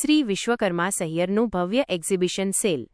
શ્રી વિશ્વકર્મા સહિયરનું ભવ્ય exhibition cell.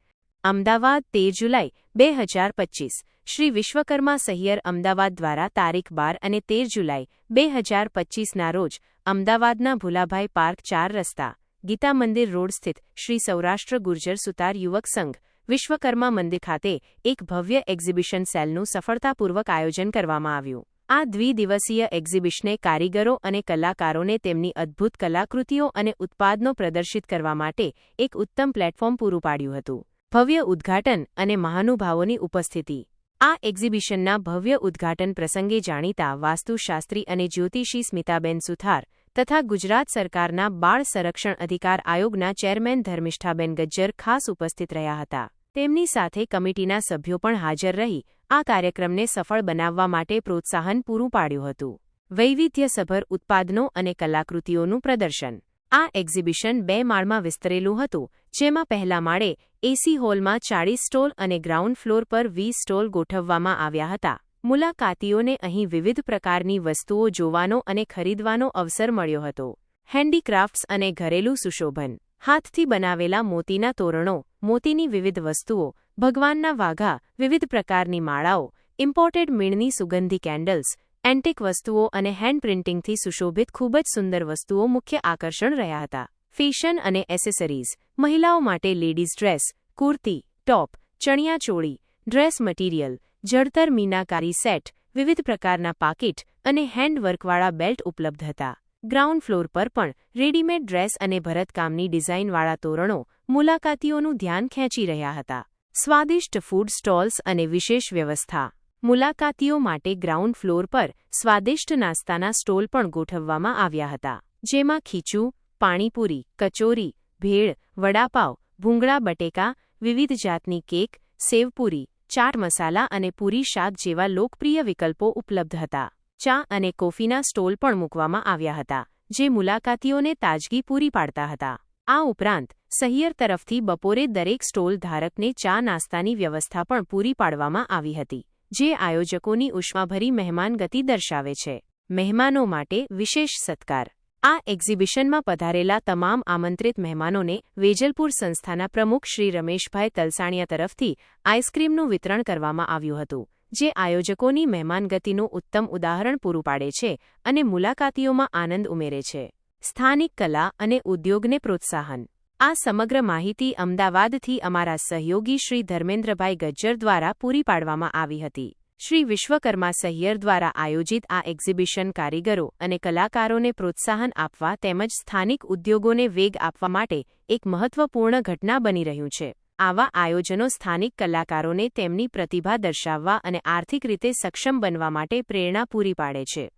Ahmedabad, તેર જુલાઈ, બે હજાર પચીસ. શ્રી વિશ્વકર્મા સહિયર અમદાવાદ દ્વારા તારીખ બાર અને તેર જુલાઈ, બે હજાર પચીસના રોજ, અમદાવાદના ભુલાભાઈ પાર્ક ચાર રસ્તા, ગીતા મંદિર રોડ સ્થિત શ્રી સૌરાષ્ટ્ર ગુર્જર સુતાર યુવક સંઘ, વિશ્વકર્મા મંદિર ખાતે એક ભવ્ય એક્ઝિબિશન સેલનું સફળતાપૂર્વક આયોજન કરવામાં આવ્યું. આ દ્વિદિવસીય એક્ઝિબિશને કારીગરો અને કલાકારોને તેમની અદ્ભુત કલાકૃતિઓ અને ઉત્પાદનો પ્રદર્શિત કરવા માટે એક ઉત્તમ પ્લેટફોર્મ પૂરું પાડ્યું હતું. ભવ્ય ઉદ્ઘાટન અને મહાનુભાવોની ઉપસ્થિતિ. આ એક્ઝિબિશનના ભવ્ય ઉદ્ઘાટન પ્રસંગે જાણીતા વાસ્તુશાસ્ત્રી અને જ્યોતિષી સ્મિતાબેન સુથાર તથા ગુજરાત સરકારના બાળ સંરક્ષણ અધિકાર આયોગના ચેરમેન ધર્મિષ્ઠાબેન ગજ્જર ખાસ ઉપસ્થિત રહ્યા હતા. તેમની સાથે કમિટીના સભ્યો પણ હાજર રહી આ કાર્યક્રમને સફળ બનાવવા માટે પ્રોત્સાહન પૂરું પાડ્યું હતું. વૈવિધ્યસભર ઉત્પાદનો અને કલાકૃતિઓનું પ્રદર્શન. આ એક્ઝિબિશન બે માળમાં વિસ્તરેલું હતું, જેમાં પહેલા માળે એસી હોલમાં ચાળીસ સ્ટોલ અને ગ્રાઉન્ડ ફ્લોર પર વીસ સ્ટોલ ગોઠવવામાં આવ્યા હતા. મુલાકાતીઓને અહીં વિવિધ પ્રકારની વસ્તુઓ જોવાનો અને ખરીદવાનો અવસર મળ્યો હતો. હેન્ડીક્રાફ્ટ્સ અને ઘરેલું સુશોભન. હાથથી બનાવેલા મોતીના તોરણો, મોતીની વિવિધ વસ્તુઓ, ભગવાનના વાઘા, વિવિધ પ્રકારની માળાઓ ઇમ્પોર્ટેડ મીણની સુગંધી કેન્ડલ્સ એન્ટિક વસ્તુઓ અને હેન્ડ પ્રિન્ટિંગથી સુશોભિત ખૂબ જ સુંદર વસ્તુઓ મુખ્ય આકર્ષણ રહ્યા હતા. ફેશન અને એસેસરીઝ મહિલાઓ માટે ladies dress kurti top chaniya choli dress material જળતર મીનાકારી સેટ વિવિધ પ્રકારના પાકીટ અને હેન્ડવર્કવાળા બેલ્ટ ઉપલબ્ધ હતા. ગ્રાઉન્ડ ફ્લોર પર પણ રેડીમેડ ડ્રેસ અને ભરતકામની ડિઝાઇનવાળા તોરણો મુલાકાતીઓનું ધ્યાન ખેંચી રહ્યા હતા. સ્વાદિષ્ટ ફૂડ સ્ટોલ્સ અને વિશેષ વ્યવસ્થા. મુલાકાતીઓ માટે ગ્રાઉન્ડ ફ્લોર પર સ્વાદિષ્ટ નાસ્તાના સ્ટોલ પણ ગોઠવવામાં આવ્યા હતા. જેમાં ખીચું, પાણીપુરી, કચોરી, ભેળ, વડાપાવ, ભૂંગળા બટેકા, વિવિધ જાતની કેક, સેવપુરી, ચાટ મસાલા અને પૂરી શાક જેવા લોકપ્રિય વિકલ્પો ઉપલબ્ધ હતા. ચા અને કોફીના સ્ટોલ પણ મૂકવામાં આવ્યા હતા, જે મુલાકાતીઓને તાજગી પૂરી પાડતા હતા. આ ઉપરાંત, સહિયર તરફથી બપોરે દરેક સ્ટોલ ધારકને ચા નાસ્તાની વ્યવસ્થા પણ પૂરી પાડવામાં આવી હતી, જે આયોજકોની ઉષ્માભરી મહેમાનગતિ દર્શાવે છે. મહેમાનો માટે વિશેષ સત્કાર. આ એક્ઝિબિશનમાં પધારેલા તમામ આમંત્રિત મહેમાનોને વેજલપુર સંસ્થાના પ્રમુખ શ્રી રમેશભાઈ તલસાણિયા તરફથી આઈસ્ક્રીમનું વિતરણ કરવામાં આવ્યું હતું. જે આયોજકોની મહેમાનગતિનું ઉત્તમ ઉદાહરણ પૂરું પાડે છે અને મુલાકાતીઓમાં આનંદ ઉમેરે છે. સ્થાનિક કલા અને ઉદ્યોગને પ્રોત્સાહન. આ સમગ્ર માહિતી અમદાવાદથી અમારા સહયોગી શ્રી ધર્મેન્દ્રભાઈ ગજ્જર દ્વારા પૂરી પાડવામાં આવી હતી. શ્રી વિશ્વકર્મા સહિયર દ્વારા આયોજિત આ એક્ઝિબિશન કારીગરો અને કલાકારોને પ્રોત્સાહન આપવા તેમજ સ્થાનિક ઉદ્યોગોને વેગ આપવા માટે એક મહત્વપૂર્ણ ઘટના બની રહ્યું છે. આવા આયોજનો સ્થાનિક કલાકારોને તેમની પ્રતિભા દર્શાવવા અને આર્થિક રીતે સક્ષમ બનવા માટે પ્રેરણા પૂરી પાડે છે.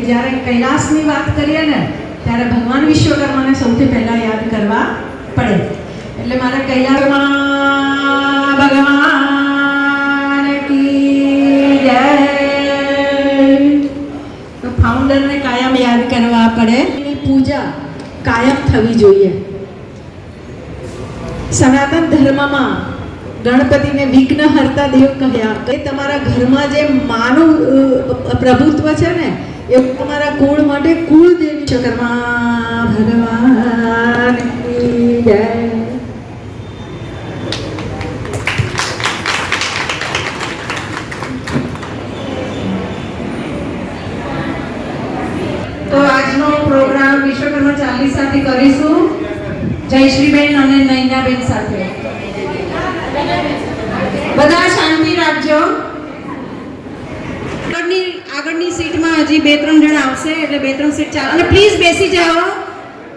જ્યારે કૈલાસની વાત કરીએ ને, ત્યારે ભગવાન વિશ્વકર્માને સૌથી પહેલા યાદ કરવા પડે. એટલે મારે કૈલાસમાં ભગવાન ફાઉન્ડરને કાયમ યાદ કરવા પડે. પૂજા કાયમ થવી જોઈએ. સનાતન ધર્મમાં ગણપતિને વિઘ્ન હરતા દેવ કહ્યા. કે તમારા ઘરમાં જે માનું પ્રભુત્વ છે ને, એ તમારા કુળ માટે કુળ દેવી ચક્રમા ભગવાન તો આજનો પ્રોગ્રામ વિશ્વકર્મા ચાલીસાથી કરીશું જયશ્રીબેન અને નૈનાબેન સાથે. બધા શાંતિ રાખજો. આગળની આગળની સીટમાં હજી બે ત્રણ જણ આવશે, એટલે બે ત્રણ સીટ ચાલે અને પ્લીઝ બેસી જાઓ.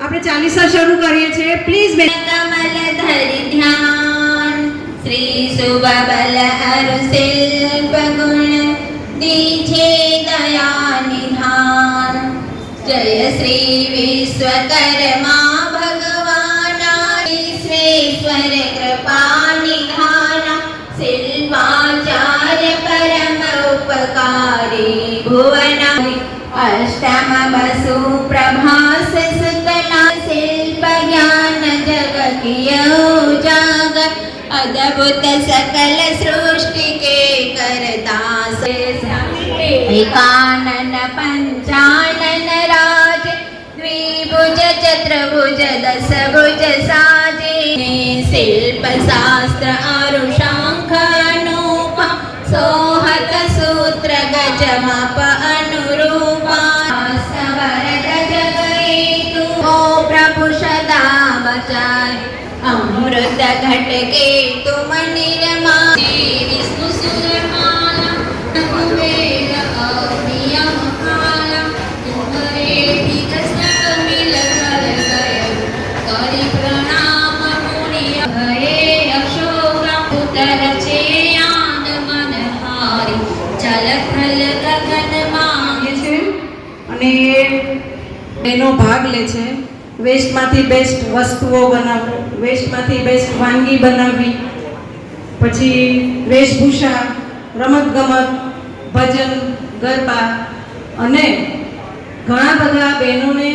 આપણે ચાલીસા શરૂ કરીએ છીએ. પ્લીઝ કમલ ધરી ધ્યાન, શ્રી સુબબલ અરુ શિલ્પ ગુણ દીજે દયા નિધાન. જય શ્રી વિશ્વકર્મા. सुप्रभा सुकला शिल्प ज्ञान जाग अद्भुत सकल सृष्टि के करता भाग कानन पञ्चानन राज। द्विभुज चतुर्भुज दश भुज साजे। शिल्प शास्त्र अरुशाखनु सोहत सूत्र गजमप। અમૃત ઘટકે તુમ નિરમા વિષ્ણુ સુરમાલા છે અને એનો ભાગ લે છે, વેસ્ટમાંથી બેસ્ટ વસ્તુઓ બનાવવી. વેસ્ટમાંથી બેસ્ટ વાનગી બનાવવી પછી વેશભૂષા, રમતગમત, ભજન, ગરબા અને ઘણા બધા બહેનોને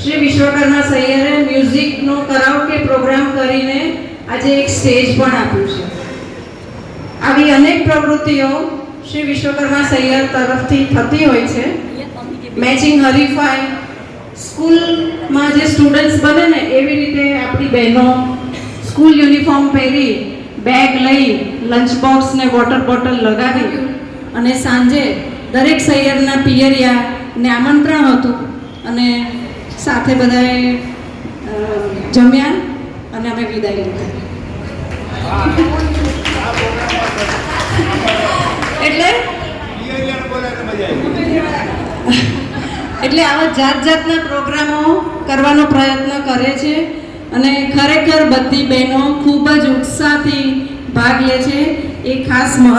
શ્રી વિશ્વકર્મા સૈયરે મ્યુઝિકનો કરાવકે પ્રોગ્રામ કરીને આજે એક સ્ટેજ પણ આપ્યું છે. આવી અનેક પ્રવૃત્તિઓ શ્રી વિશ્વકર્મા સૈયર તરફથી થતી હોય છે. મેચિંગ હરીફાઈ સ્કૂલમાં જે સ્ટુડન્ટ્સ બને ને, એવી રીતે આપણી બહેનો સ્કૂલ યુનિફોર્મ પહેરી બેગ લઈ લંચ બોક્સ ને વોટર બોટલ લગાવી અને સાંજે દરેક સૈયરના પિયરિયાને આમંત્રણ હતું અને સાથે બધાએ જમ્યા અને અમે વિદાય લીધા. એટલે? એટલે આવા જાત જાતના પ્રોગ્રામો કરવાનો પ્રયત્ન કરે છે અને ખરેખર બધી બહેનો ખૂબ જ ઉત્સાહથી ભાગ લે છે. એ ખાસ મહત્વ